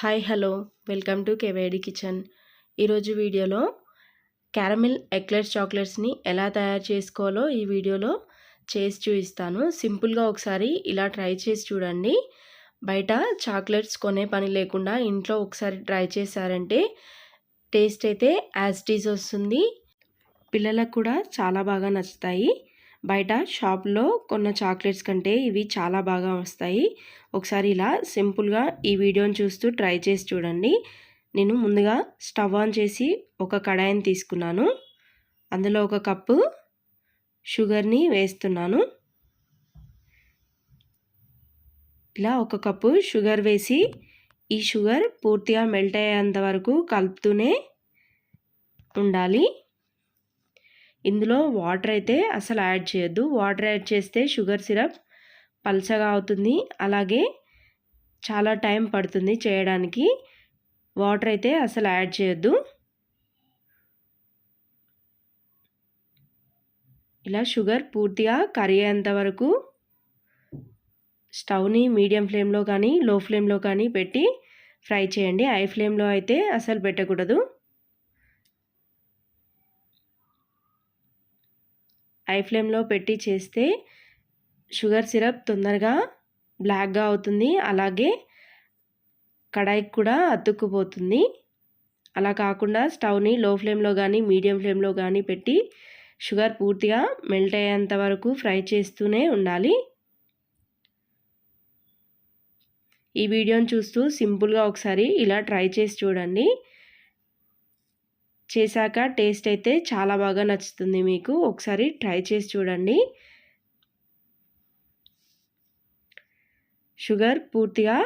Hi hello. Welcome to కేవేడి kitchen. ఈరోజు వీడియోలో క్యారమిల్ ఎక్లెట్స్ చాక్లెట్స్ని ఎలా తయారు చేసుకోవాలో ఈ వీడియోలో చేసి చూపిస్తాను. సింపుల్గా ఒకసారి ఇలా ట్రై చేసి చూడండి. బయట చాక్లెట్స్ కొనే పని లేకుండా ఇంట్లో ఒకసారి ట్రై చేశారంటే టేస్ట్ అయితే యాజ్టీజ్ వస్తుంది. పిల్లలకు కూడా చాలా బాగా నచ్చుతాయి. బయట షాప్లో కొన్న చాక్లెట్స్ కంటే ఇవి చాలా బాగా వస్తాయి. ఒకసారి ఇలా సింపుల్గా ఈ వీడియోని చూస్తూ ట్రై చేసి చూడండి. నేను ముందుగా స్టవ్ ఆన్ చేసి ఒక కడాయిని తీసుకున్నాను. అందులో ఒక కప్పు షుగర్ని వేస్తున్నాను. ఇలా ఒక కప్పు షుగర్ వేసి ఈ షుగర్ పూర్తిగా మెల్ట్ అయ్యేంత వరకు కలుపుతూనే ఉండాలి. ఇందులో వాటర్ అయితే అసలు యాడ్ చేయొద్దు. వాటర్ యాడ్ చేస్తే షుగర్ సిరప్ పల్చగా అవుతుంది. అలాగే చాలా టైం పడుతుంది చేయడానికి. వాటర్ అయితే అసలు యాడ్ చేయొద్దు. ఇలా షుగర్ పూర్తిగా కరిగేంత వరకు స్టవ్ని మీడియం ఫ్లేమ్లో కానీ లో ఫ్లేమ్లో కానీ పెట్టి ఫ్రై చేయండి. హై ఫ్లేమ్లో అయితే అసలు పెట్టకూడదు. హై ఫ్లేమ్లో పెట్టి చేస్తే షుగర్ సిరప్ తొందరగా బ్లాక్గా అవుతుంది. అలాగే కడాయికి కూడా అతుక్కుపోతుంది. అలా కాకుండా స్టవ్ని లో ఫ్లేమ్లో కానీ మీడియం ఫ్లేమ్లో కానీ పెట్టి షుగర్ పూర్తిగా మెల్ట్ అయ్యేంత వరకు ఫ్రై చేస్తూనే ఉండాలి. ఈ వీడియోని చూస్తూ సింపుల్గా ఒకసారి ఇలా ట్రై చేసి చూడండి. చేశాక టేస్ట్ అయితే చాలా బాగా నచ్చుతుంది మీకు. ఒకసారి ట్రై చేసి చూడండి. షుగర్ పూర్తిగా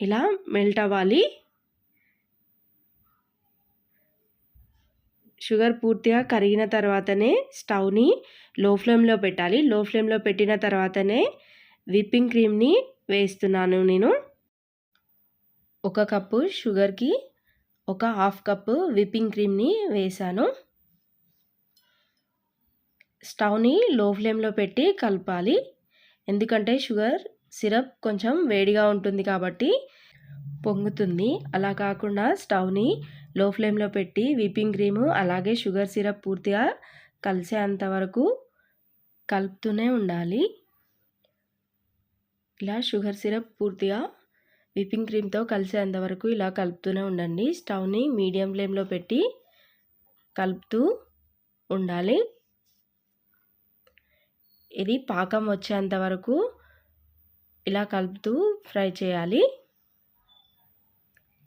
ఇలా మెల్ట్ అవ్వాలి. షుగర్ పూర్తిగా కరిగిన తర్వాతనే స్టవ్ని లో ఫ్లేమ్లో పెట్టాలి. లో ఫ్లేమ్లో పెట్టిన తర్వాతనే విప్పింగ్ క్రీమ్ని వేస్తున్నాను నేను. ఒక కప్పు షుగర్కి ఒక హాఫ్ కప్పు విప్పింగ్ క్రీమ్ని వేసాను స్టవ్ని లో ఫ్లేమ్లో పెట్టి కలపాలి. ఎందుకంటే షుగర్ సిరప్ కొంచెం వేడిగా ఉంటుంది కాబట్టి పొంగుతుంది. అలా కాకుండా స్టవ్ని లో ఫ్లేమ్లో పెట్టి విప్పింగ్ క్రీము అలాగే షుగర్ సిరప్ పూర్తిగా కలిసేంత వరకు కలుపుతూనే ఉండాలి. ఇలా షుగర్ సిరప్ పూర్తిగా విప్పింగ్ క్రీమ్తో కలిసేంత వరకు ఇలా కలుపుతూనే ఉండండి. స్టవ్ని మీడియం ఫ్లేమ్లో పెట్టి కలుపుతూ ఉండాలి. ఇది పాకం వచ్చేంత వరకు ఇలా కలుపుతూ ఫ్రై చేయాలి.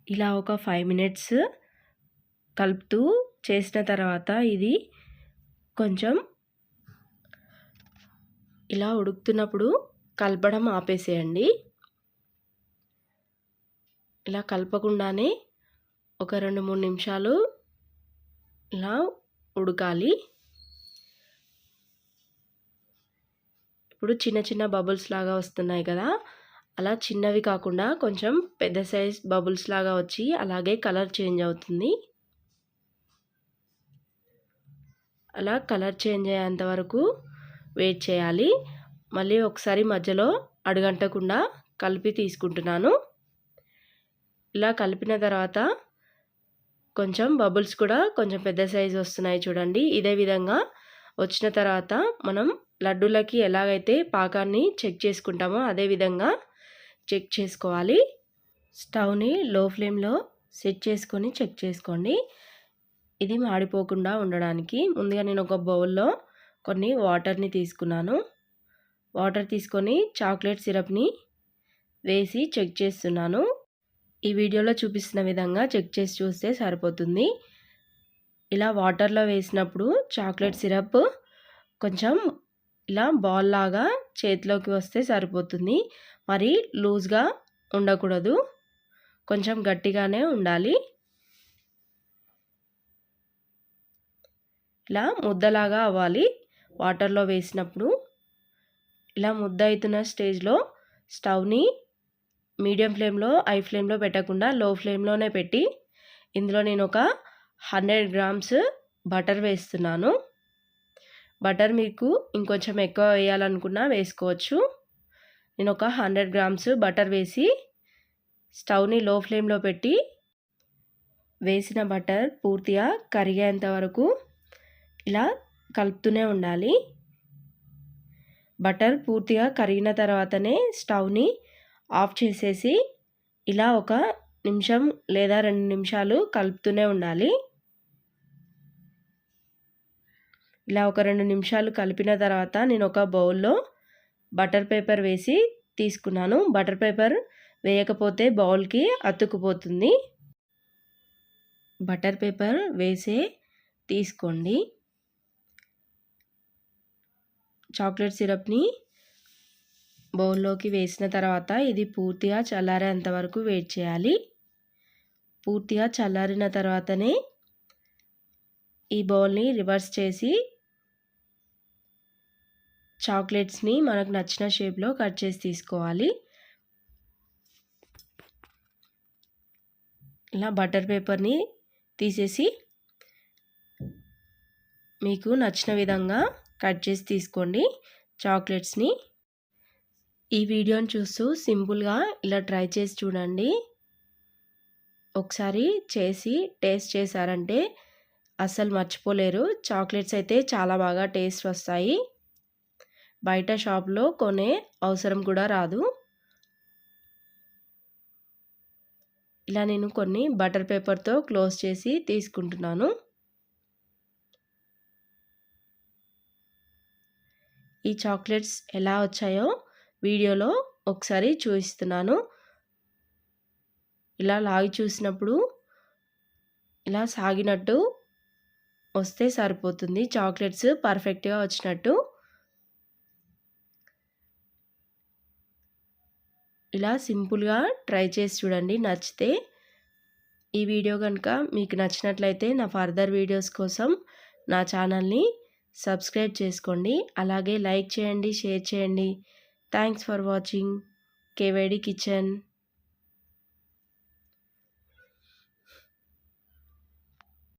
ఇలా ఒక ఫైవ్ మినిట్స్ కలుపుతూ చేసిన తర్వాత ఇది కొంచెం ఇలా ఉడుకుతున్నప్పుడు కలపడం ఆపేసేయండి. ఇలా కలపకుండానే ఒక రెండు మూడు నిమిషాలు ఇలా ఉడకాలి. ఇప్పుడు చిన్న చిన్న బబుల్స్ లాగా వస్తున్నాయి కదా అలా చిన్నవి కాకుండా కొంచెం పెద్ద సైజ్ బబుల్స్ లాగా వచ్చి అలాగే కలర్ చేంజ్ అవుతుంది. అలా కలర్ చేంజ్ అయ్యేంత వరకు వెయిట్ చేయాలి. మళ్ళీ ఒకసారి మధ్యలో అడుగంటకుండా కలిపి తీసుకుంటున్నాను. ఇలా కలిపిన తర్వాత కొంచెం బబుల్స్ కూడా కొంచెం పెద్ద సైజు వస్తున్నాయి చూడండి. ఇదే విధంగా వచ్చిన తర్వాత మనం లడ్డూలకి ఎలాగైతే పాకాన్ని చెక్ చేసుకుంటామో అదే విధంగా చెక్ చేసుకోవాలి. స్టవ్ని లో ఫ్లేమ్లో సెట్ చేసుకొని చెక్ చేసుకోండి. ఇది మాడిపోకుండా ఉండడానికి. ముందుగా నేను ఒక బౌల్లో కొన్ని వాటర్ని తీసుకున్నాను. వాటర్ తీసుకొని చాక్లెట్ సిరప్ని వేసి చెక్ చేస్తున్నాను. ఈ వీడియోలో చూపిస్తున్న విధంగా చెక్ చేసి చూస్తే సరిపోతుంది. ఇలా వాటర్లో వేసినప్పుడు చాక్లెట్ సిరప్ కొంచెం ఇలా బాల్ లాగా చేతిలోకి వస్తే సరిపోతుంది. మరి లూజ్గా ఉండకూడదు. కొంచెం గట్టిగానే ఉండాలి. ఇలా ముద్దలాగా అవ్వాలి. వాటర్లో వేసినప్పుడు ఇలా ముద్ద అవుతున్న స్టేజ్లో స్టవ్ని మీడియం ఫ్లేమ్లో హై ఫ్లేమ్లో పెట్టకుండా లో ఫ్లేమ్లోనే పెట్టి ఇందులో నేను ఒక హండ్రెడ్ గ్రామ్స్ బటర్ వేస్తున్నాను. బటర్ మీకు ఇంకొంచెం ఎక్కువ వేయాలనుకున్నా వేసుకోవచ్చు. నేను ఒక హండ్రెడ్ గ్రామ్స్ బటర్ వేసి స్టవ్ని లో ఫ్లేమ్లో పెట్టి వేసిన బటర్ పూర్తిగా కరిగేంత వరకు ఇలా కలుపుతూనే ఉండాలి. బటర్ పూర్తిగా కరిగిన తర్వాతనే స్టవ్ని ఆఫ్ చేసేసి ఇలా ఒక నిమిషం లేదా రెండు నిమిషాలు కలుపుతూనే ఉండాలి. ఇలా ఒక రెండు నిమిషాలు కలిపిన తర్వాత నేను ఒక బౌల్లో బటర్ పేపర్ వేసి తీసుకున్నాను. బటర్ పేపర్ వేయకపోతే బౌల్కి అతుక్కుపోతుంది బటర్ పేపర్ వేసే తీసుకోండి. చాక్లెట్ సిరప్ని బౌల్లోకి వేసిన తర్వాత ఇది పూర్తిగా చల్లారేంత వరకు వెయిట్ చేయాలి. పూర్తిగా చల్లారిన తర్వాతనే ఈ బౌల్ని రివర్స్ చేసి చాక్లెట్స్ని మనకు నచ్చిన షేప్లో కట్ చేసి తీసుకోవాలి. ఇలా బటర్ పేపర్ని తీసేసి మీకు నచ్చిన విధంగా కట్ చేసి తీసుకోండి చాక్లెట్స్ని. ఈ వీడియోని చూస్తూ సింపుల్గా ఇలా ట్రై చేసి చూడండి. ఒకసారి చేసి టేస్ట్ చేశారంటే అస్సలు మర్చిపోలేరు. చాక్లెట్స్ అయితే చాలా బాగా టేస్ట్ వస్తాయి. బయట షాప్లో కొనే అవసరం కూడా రాదు. ఇలా నేను కొన్ని బటర్ పేపర్తో క్లోజ్ చేసి తీసుకుంటున్నాను. ఈ చాక్లెట్స్ ఎలా వచ్చాయో వీడియోలో ఒకసారి చూపిస్తున్నాను. ఇలా లాగి చూసినప్పుడు ఇలా సాగినట్టు వస్తే సరిపోతుంది. చాక్లెట్స్ పర్ఫెక్ట్గా వచ్చినట్టు. ఇలా సింపుల్గా ట్రై చేసి చూడండి. నచ్చితే ఈ వీడియో కనుక మీకు నచ్చినట్లయితే నా ఫర్దర్ వీడియోస్ కోసం నా ఛానల్ని సబ్స్క్రైబ్ చేసుకోండి. అలాగే లైక్ చేయండి షేర్ చేయండి. థ్యాంక్స్ ఫర్ వాచింగ్ కేవేడి కిచెన్